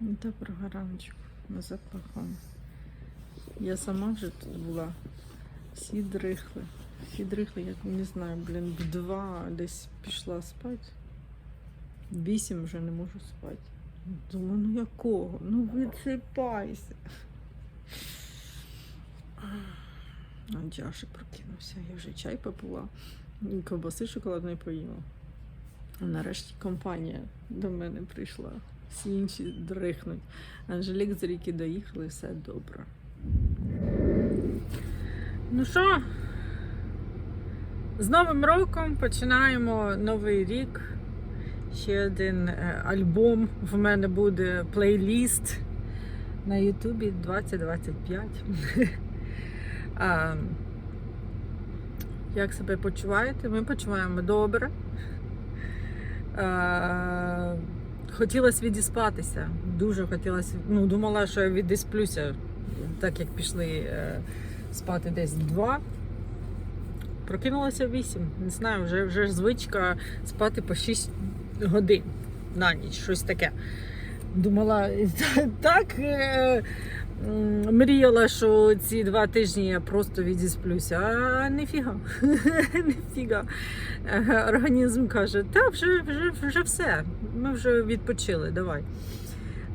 Доброго раночку. Ми за плахом. Я сама вже тут була. Всі дрихли. Всі дрихли, я не знаю, блін, в два десь пішла спати. Вісім вже не можу спати. Думаю, ну якого? Ну висипайся. А Джаші прокинувся. Я вже чай попила, ковбаси шоколадної поїла. Нарешті компанія до мене прийшла. Всі інші дрихнуть. Анжелік з ріки доїхали, все добре. Ну що, з Новим роком починаємо новий рік. Ще один е, альбом в мене буде плейліст на Ютубі 2025. А, Як себе почуваєте? Ми почуваємо добре. Хотілося відіспатися. Дуже хотілося. Ну, думала, що я відісплюся, так як пішли е, спати десь два. Прокинулася вісім. Не знаю, вже, вже звичка спати по 6 годин на ніч, щось таке. Думала, так е, мріяла, що ці два тижні я просто відісплюся, а ніфіга. ніфіга. Організм каже, та вже, вже, вже все, ми вже відпочили, давай.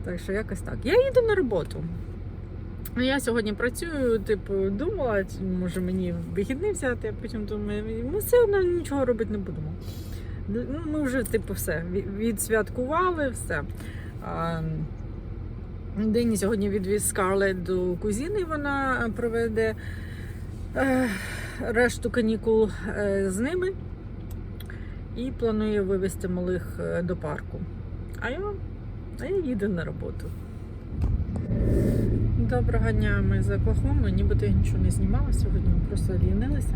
Так що якось так. Я їду на роботу. Я сьогодні працюю, типу, думала, може мені вихідний взяти, а потім думаю, ми все одно нічого робити не будемо. Ну, ми вже, типу, все, відсвяткували, все. А, День сьогодні відвіз Скарлет до кузіни, вона проведе е, решту канікул е, з ними і планує вивезти малих е, до парку. А я, а я їду на роботу. Доброго дня, ми за Оклахоми. Нібито я нічого не знімала сьогодні, ми просто лінилися.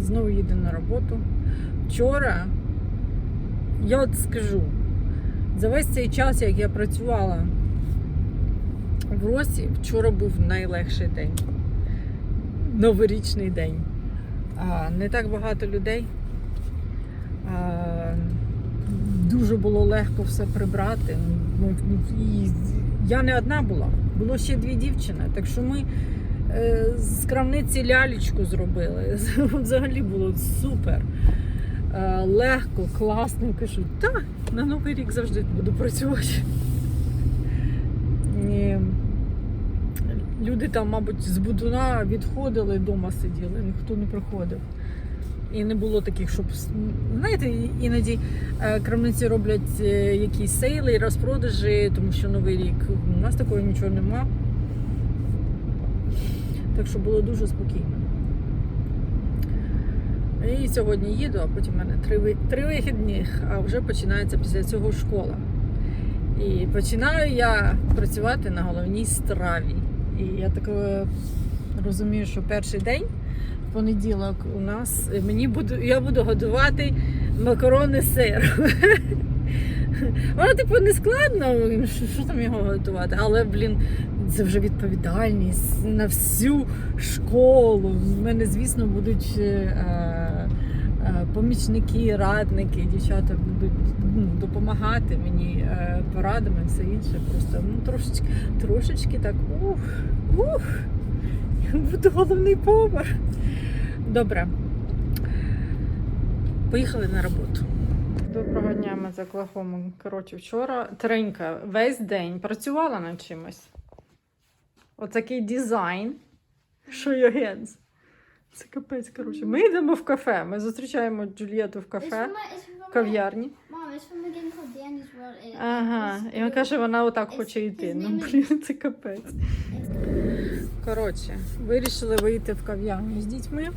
Знову їду на роботу. Вчора, я от скажу, за весь цей час, як я працювала в Росі, вчора був найлегший день. Новорічний день. Не так багато людей. Дуже було легко все прибрати. Ну, І я не одна була, було ще дві дівчини. Так що ми е, з крамниці лялечку зробили. Взагалі було супер. Е, Легко, класно. Кажу, так, на Новий рік завжди буду працювати. І люди там, мабуть, з будуна відходили, вдома сиділи, ніхто не приходив. І не було таких, щоб знаєте, іноді е, крамниці роблять е, якісь сейли, розпродажі, тому що новий рік. У нас такого нічого нема. Так що було дуже спокійно. І сьогодні їду, а потім в мене три, три вихідні, а вже починається після цього школа. І починаю я працювати на головній страві. І я так е, розумію, що перший день в понеділок у нас мені буду, я буду годувати макарони з сиром. Воно, типу, не складно, що там його готувати, але, блін, це вже відповідальність на всю школу. У мене, звісно, будуть е, е, помічники, радники, дівчата будуть ну, допомагати мені е, порадами, все інше. Просто ну, трошечки, трошечки так ух, ух, буду головний повар. Добре. Поїхали на роботу. Доброго дня, ми за Оклахому. Коротше, вчора Тренька весь день працювала над чимось. Отакий дизайн. Що я генс? Це капець, коротше. Ми йдемо в кафе. Ми зустрічаємо Джульєту в кафе, в кав'ярні. Ага. І він каже, вона отак хоче йти. Ну, блін, це капець. Коротше, вирішили вийти в кав'ярню з дітьми.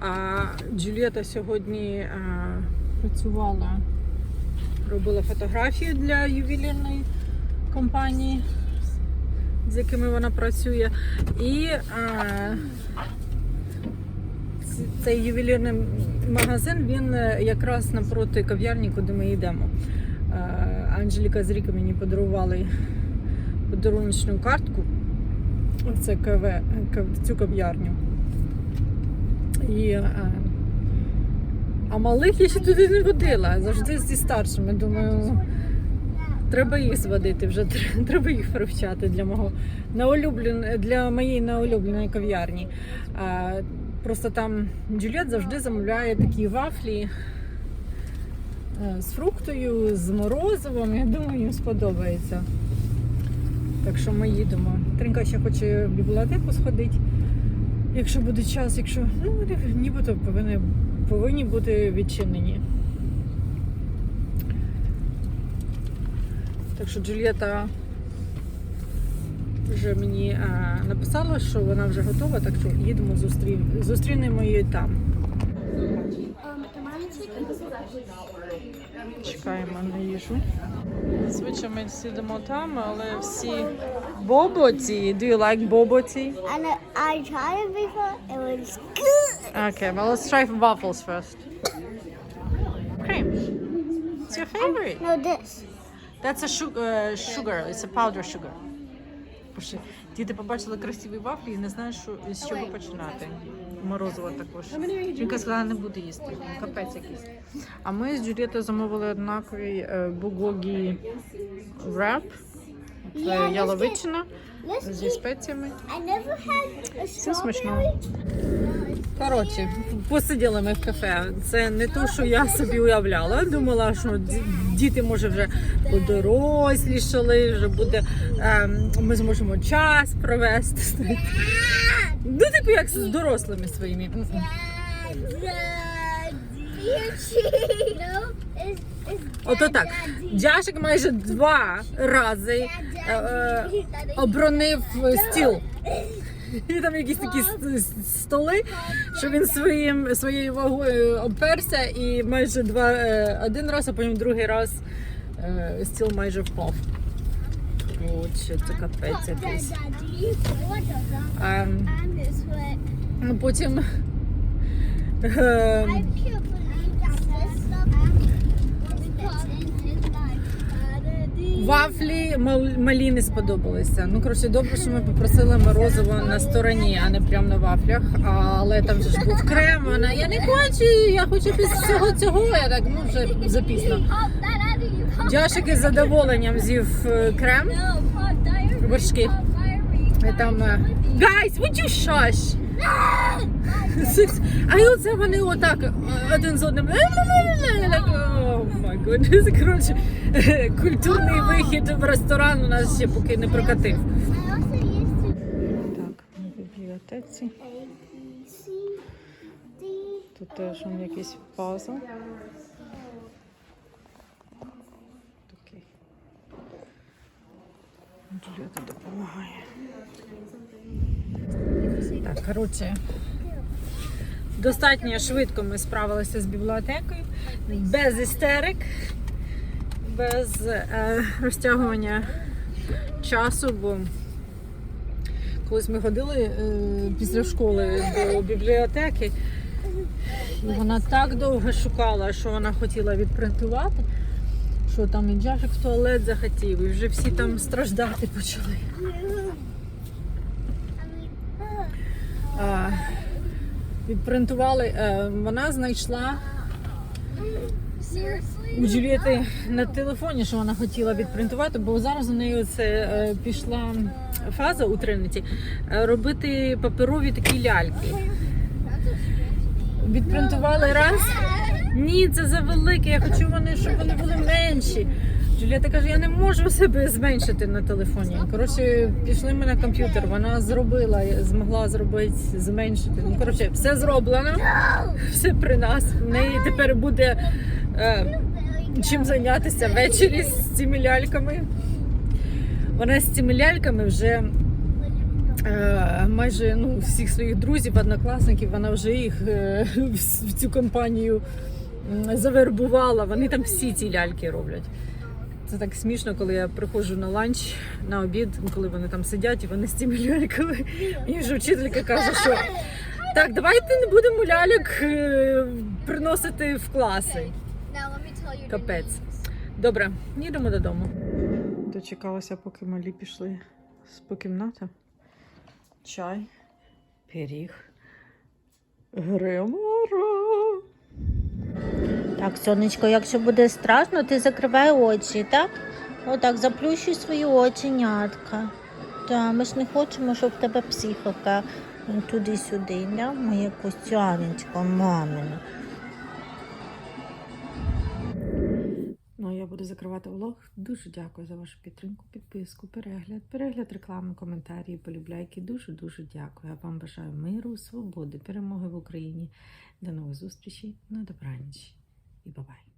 А Джульєта сьогодні а, працювала, робила фотографію для ювелірної компанії, з якими вона працює. І а, цей ювелірний магазин він е, якраз напроти кав'ярні, куди ми йдемо. Анжеліка з Ріка мені подарували подаруночну картку. Це КВ, в цю кав'ярню. І, е, А малих я ще туди не водила. Завжди зі старшими. Думаю, треба їх зводити вже. Треба їх привчати для мого наулюблен, для моєї наулюбленої кав'ярні. Просто там Джульєт завжди замовляє такі вафлі е, з фруктою, з морозивом. Я думаю, їм сподобається. Так що ми їдемо. Тринка ще хоче в бібліотеку сходити. Якщо буде час, якщо ну нібито повинні, повинні бути відчинені. Так що Джульєта вже мені е, написала, що вона вже готова, так що їдемо зустрі... зустрінемо її там. Чекаємо на їжу. Звичайно, ми сидимо там, але всі боботі. Do you like боботі? And I tried it before. It was good. Okay, well let's try waffles first. Cream. It's your favorite. No, this. That's a sugar, sugar. It's a powder sugar. Боже, Діти побачили красиві вафлі і не знають, що, з чого починати. Морозиво також. Жінка сказала, не буде їсти. Капець якийсь. А ми з Джулієтою замовили однаковий е, бугогі реп. Це яловичина зі спеціями. Все смачно. Коротше, посиділи ми в кафе. Це не то, що я собі уявляла. Думала, що діти може вже подорослішали, вже буде ем, ми зможемо час провести. Ну, типу, як з дорослими своїми. Ото так. Дяшик майже два рази е, е, оборонив стіл. І там якісь такі столи, що він своїм своєю вагою оперся і майже два е, один раз, а потім другий раз е, стіл майже впав. Отже, це капець якийсь. Ем, ну, потім Вафлі мал- малі не сподобалися. Ну коротше, добре, що ми попросили морозиво на стороні, а не прямо на вафлях. Але там же ж був крем. Вона я не хочу, я хочу без всього цього. Я так ну вже запізно. Дяшик із задоволенням з'їв е, крем. Вершки. Там е, Guys, would you shush? А і оце вони отак е, один з одним. Коротше, культурний вихід в ресторан у нас ще поки не прокатив. Так, на бібліотеці. Тут теж он якийсь пазл. Такий. Допомагає. Так, коротше. Достатньо швидко ми справилися з бібліотекою, без істерик, без е, розтягування часу, бо колись ми ходили е, після школи до бібліотеки, і вона так довго шукала, що вона хотіла відпринтувати, що там і Джашик в туалет захотів, і вже всі там страждати почали. А, відпринтували. е, Вона знайшла у Джулієти на телефоні, що вона хотіла відпринтувати, бо зараз у неї це е, пішла фаза у Тринеті е, робити паперові такі ляльки. Відпринтували раз. Ні, це завелике. Я хочу вони, щоб вони були менші. Джулієта каже, я не можу себе зменшити на телефоні. Коротше, пішли ми на комп'ютер. Вона зробила, змогла зробити, зменшити. Ну, коротше, все зроблено, все при нас. В неї тепер буде е, чим зайнятися ввечері з цими ляльками. Вона з цими ляльками вже е, майже ну, всіх своїх друзів, однокласників, вона вже їх е, в цю компанію завербувала. Вони там всі ці ляльки роблять. Це так смішно, коли я приходжу на ланч, на обід, коли вони там сидять і вони з цими ляльками. І вже вчителька каже, що так, давайте не будемо ляльок е, приносити в класи. Капець. Добре, їдемо додому. Дочекалася, поки малі пішли з кімнати. Чай, пиріг, гримора. Так, сонечко, якщо буде страшно, ти закривай очі, так? Отак, заплющуй свої оченятка. Так, ми ж не хочемо, щоб в тебе психіка туди-сюди, да? Моє костянечко, мамине. Ну, я буду закривати влог. Дуже дякую за вашу підтримку, підписку, перегляд, перегляд реклами, коментарі, полюбляйки. Дуже дуже дякую. Я вам бажаю миру, свободи, перемоги в Україні. До нових зустрічей на добраніч і бабай.